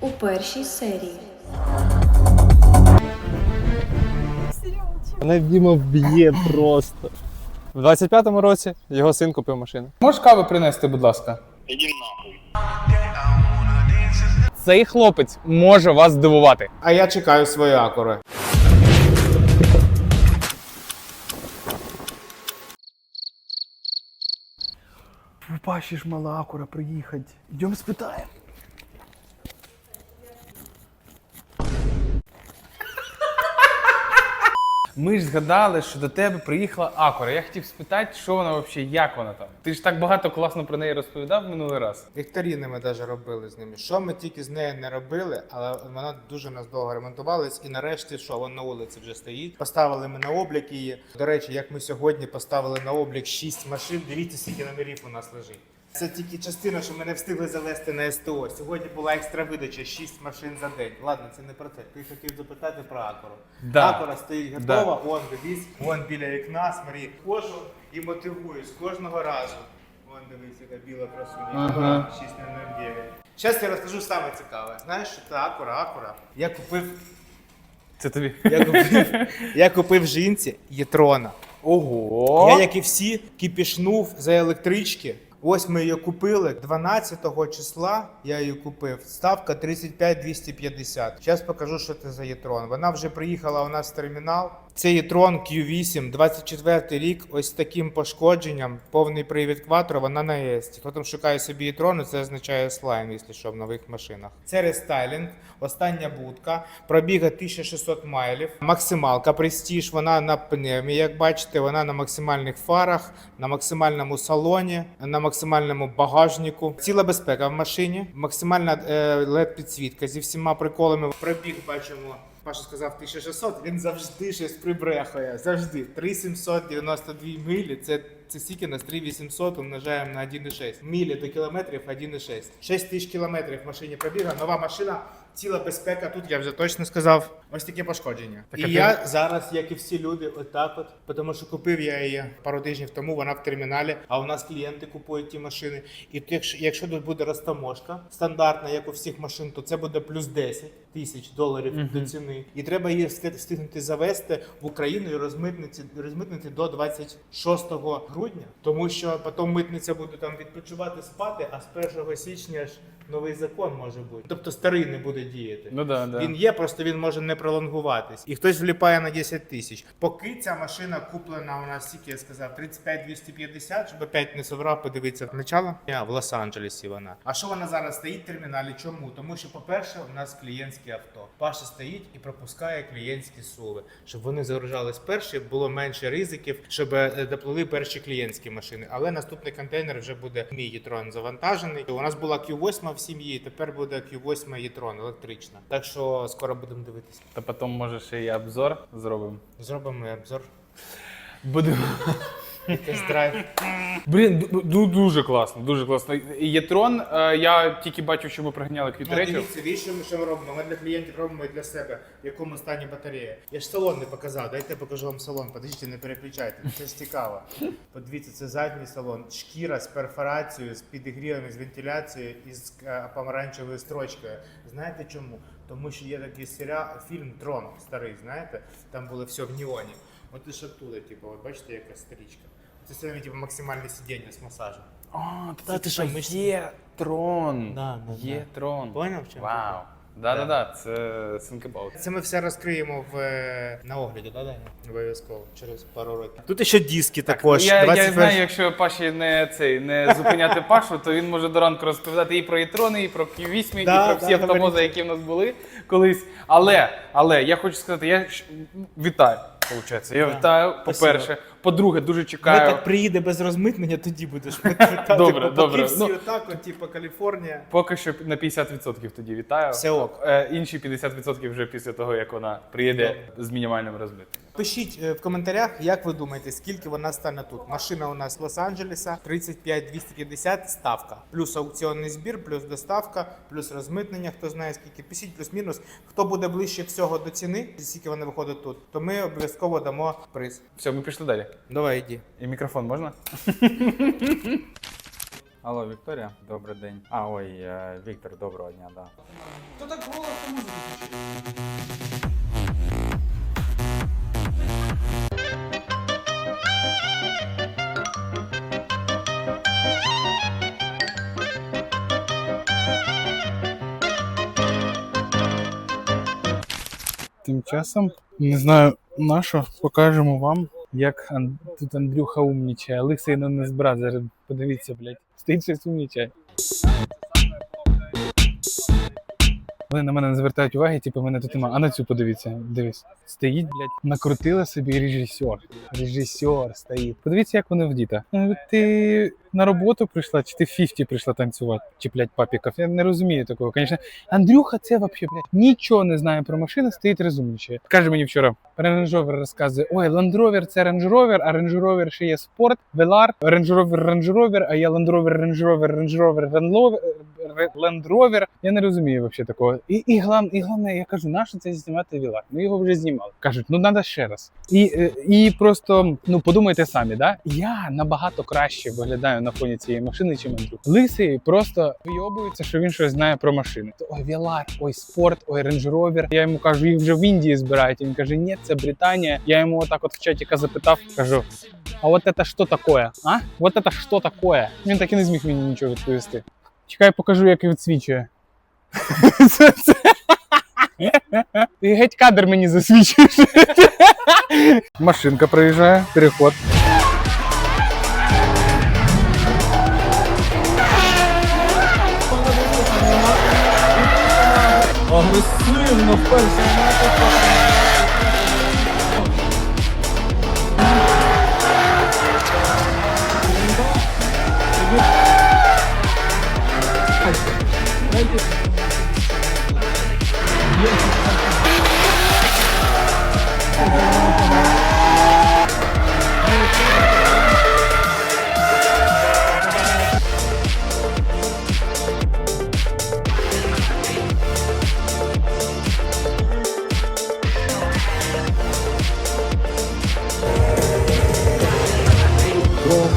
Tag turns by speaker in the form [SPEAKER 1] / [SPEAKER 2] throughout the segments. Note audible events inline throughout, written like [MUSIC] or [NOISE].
[SPEAKER 1] у першій серії.
[SPEAKER 2] Мене Діма вб'є просто. В 25-му році його син купив машину.
[SPEAKER 3] Можеш кави принести, будь ласка?
[SPEAKER 4] Іди нахуй.
[SPEAKER 3] Цей хлопець може вас здивувати.
[SPEAKER 5] А я чекаю свої акури.
[SPEAKER 6] У Паші ж мала акура приїхати. Йдемо спитаємо.
[SPEAKER 3] Ми ж згадали, що до тебе приїхала Акура. Я хотів спитати, що вона взагалі, як вона там. Ти ж так багато класно про неї розповідав минулий раз.
[SPEAKER 5] Вікторіни ми навіть робили з ними. Що ми тільки з нею не робили, але вона дуже нас довго ремонтувалась. І нарешті, що вона на вулиці вже стоїть. Поставили ми на облік її. До речі, як ми сьогодні поставили на облік 6 машин. Дивіться, скільки номерів у нас лежить. Це тільки частина, що ми не встигли завести на СТО. Сьогодні була екстра видача 6 машин за день. Ладно, це не про це. Ти хотів запитати про Акуру.
[SPEAKER 3] Да.
[SPEAKER 5] Акура стоїть готова, он дивись, вон біля вікна, смотри. Кожу і мотивую з кожного разу. Вон дивись, яка біла красуня.
[SPEAKER 3] Ага.
[SPEAKER 5] 609. Зараз я розкажу саме цікаве. Знаєш, що це Акура, Акура. Я купив,
[SPEAKER 3] Це тобі.
[SPEAKER 5] я купив, я купив жінці Єтрона.
[SPEAKER 3] Ого!
[SPEAKER 5] Я, як і всі, кипішнув за електрички. Ось ми її купили 12 числа. Я її купив. Ставка 35 250. Зараз покажу, що це за Єтрон. Вона вже приїхала у нас в термінал. Це Єтрон Q8, 24 рік, ось таким пошкодженням, повний привід кватро, вона на ЄС. Хто там шукає собі Єтрону, це означає слайм, якщо що, в нових машинах. Це рестайлінг, остання будка, пробіга 1600 майлів, максималка Prestige, вона на пневмі, як бачите, вона на максимальних фарах, на максимальному салоні, на максимальному багажнику. Ціла безпека в машині, максимальна е, LED підсвітка зі всіма приколами. Пробіг бачимо. Паша сказав 1600, він завжди щось прибрехує. Завжди. 3792 милі. Це, це стільки нас 3800 умножаємо на 1,6. Мілі до кілометрів 1,6. 6 тисяч кілометрів в машині пробіга. Нова машина, ціла безпека. Тут я вже точно сказав. Ось таке пошкодження.
[SPEAKER 3] Так,
[SPEAKER 5] і
[SPEAKER 3] ти-
[SPEAKER 5] я зараз, як і всі люди, отак от, тому що купив я її пару тижнів тому, вона в терміналі, а у нас клієнти купують ті машини. І якщо, якщо тут буде розтаможка стандартна, як у всіх машин, то це буде плюс 10 тисяч доларів до ціни. І треба її встиг- встигнути завести в Україну і розмитнити, розмитнити до 26 грудня, тому що потім митниця буде там відпочивати спати, а з 1 січня ж новий закон може бути. Тобто старий не буде діяти.
[SPEAKER 3] Ну да, да.
[SPEAKER 5] Він є, просто він може не пролонгуватись. І хтось вліпає на 10 тисяч. Поки ця машина куплена у нас, скільки я сказав, 35-250, щоб опять не соврав, подивитися начало. А, в Лос-Анджелесі вона. А що вона зараз стоїть в терміналі? Чому? Тому що, по-перше, у нас клієнтське авто. Паша стоїть і пропускає клієнтські суви, щоб вони загружались перші, було менше ризиків, щоб е, доплили перші клієнтські машини. Але наступний контейнер вже буде мій Єтрон завантажений. У нас була Q8 в сім'ї, тепер буде Q8 Єтрон електрична. Так що скоро будемо дивитися.
[SPEAKER 3] Та потім може ще і обзор зробимо.
[SPEAKER 5] Зробимо обзор.
[SPEAKER 3] Будемо.
[SPEAKER 5] Тест-драйв.
[SPEAKER 3] Блін, ду- ду- дуже класно, дуже класно. І Єтрон, е, я тільки бачу, що ви приганяли
[SPEAKER 5] Ну,
[SPEAKER 3] Q3.
[SPEAKER 5] дивіться, віщо ми що ми робимо? Ми для клієнтів робимо і для себе, в якому стані батарея. Я ж салон не показав, дайте я покажу вам салон. Подивіться, не переключайте. Це ж цікаво. Подивіться, це задній салон. Шкіра з перфорацією, з підігрівами, з вентиляцією і з е, помаранчевою строчкою. Знаєте чому? Тому що є такий серіал, фільм Трон старий, знаєте? Там було все в неоні. От і шатули, типу, от бачите, яка стрічка. Це саме типу, максимальне сидіння з масажем.
[SPEAKER 3] А,
[SPEAKER 5] Та ти
[SPEAKER 3] що,
[SPEAKER 5] що, ми ж-
[SPEAKER 3] є трон.
[SPEAKER 5] Да, да,
[SPEAKER 3] Є трон.
[SPEAKER 5] Поняв, в чому
[SPEAKER 3] Вау. Да-да-да, це think.
[SPEAKER 5] Це ми все розкриємо в е, на огляді, да, Даня? Обов'язково через пару років. Тут ще диски також.
[SPEAKER 3] Я, я
[SPEAKER 5] 21
[SPEAKER 3] знаю, якщо Паші не цей не зупиняти Пашу, то він може до ранку розповідати і про Єтрони, і про Q8, і
[SPEAKER 5] Да,
[SPEAKER 3] про всі
[SPEAKER 5] да,
[SPEAKER 3] автомози, які в нас були колись. Але, але я хочу сказати, я вітаю. Получається, я
[SPEAKER 5] Да.
[SPEAKER 3] вітаю. По-перше, по-друге, дуже чекаю.
[SPEAKER 5] так приїде без розмитнення, тоді будеш вітати. [LAUGHS]
[SPEAKER 3] Добре,
[SPEAKER 5] Поки
[SPEAKER 3] добре.
[SPEAKER 5] всі
[SPEAKER 3] Ну.
[SPEAKER 5] отак, от, типу Каліфорнія.
[SPEAKER 3] Поки що на 50% тоді вітаю.
[SPEAKER 5] Все ок.
[SPEAKER 3] Е, інші 50% вже після того, як вона приїде з мінімальним розмитненням.
[SPEAKER 5] Пишіть е, в коментарях, як ви думаєте, скільки вона стане тут. Машина у нас Лос-Анджелеса 35-250 ставка. Плюс аукціонний збір, плюс доставка, плюс розмитнення. Хто знає скільки. Пишіть плюс-мінус. Хто буде ближче всього до ціни, скільки вони виходять тут, то ми обов'язково дамо приз.
[SPEAKER 3] Все, ми пішли далі.
[SPEAKER 5] Давай йди.
[SPEAKER 3] І мікрофон можна? [LAUGHS]
[SPEAKER 7] Алло, Вікторія, добрий день. А, ой, е, Віктор, доброго дня, да.
[SPEAKER 8] Хто так голосно музику?
[SPEAKER 3] Тим часом, не знаю, на що, покажемо вам, як Ан- тут Андрюха умнічає. Олексій на не збирав, зараз подивіться, блядь. Стоїть щось умнічає. Вони на мене не звертають уваги, типу мене тут нема. А на цю подивіться, дивись. Стоїть, блядь, накрутила собі режисер. Режисер стоїть. Подивіться, як вони в діта. Ну, Ти на роботу прийшла, чи ти в 50 прийшла танцювати, чи, блядь, папіков. Я не розумію такого. Звісно, Андрюха, це вообще, блядь, нічого не знає про машини, стоїть розумничає. Каже мені вчора, Rover розказує: ой, Rover це Rover, а Rover ще є спорт, Range Rover, а є Land Rover, Range Rover, Range Rover, Land Rover, Ре- Land Rover. Я не розумію вообще такого. І, і, глав, і головне, я кажу, нащо це знімати Velar? Ми його вже знімали. Кажуть, ну треба ще раз. І, е, і просто ну подумайте самі, да? Я набагато краще виглядаю на фоні цієї машини, чим Андрюх. Лисий просто вийобується, що він щось знає про машини. Ой, Velar, ой, спорт, ой, Range Rover. Я йому кажу, їх вже в Індії збирають. Він каже, ні, це Британія. Я йому отак от в чаті запитав, кажу. А от це що таке? А? От це що таке? Він так і не зміг мені нічого відповісти. Чекай, покажу, як відсвічує. [LAUGHS] Ти геть кадр мені засвічуєш. [LAUGHS] Машинка проїжджає, переход.
[SPEAKER 9] Агресивно вперше.
[SPEAKER 3] Не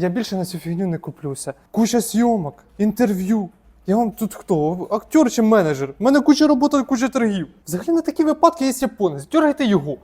[SPEAKER 9] Я більше на цю фігню не куплюся. Куча зйомок, інтерв'ю. Я вам тут хто? Актер чи менеджер? У мене куча роботи, куча торгів. Взагалі на такі випадки є японець. Дергайте його.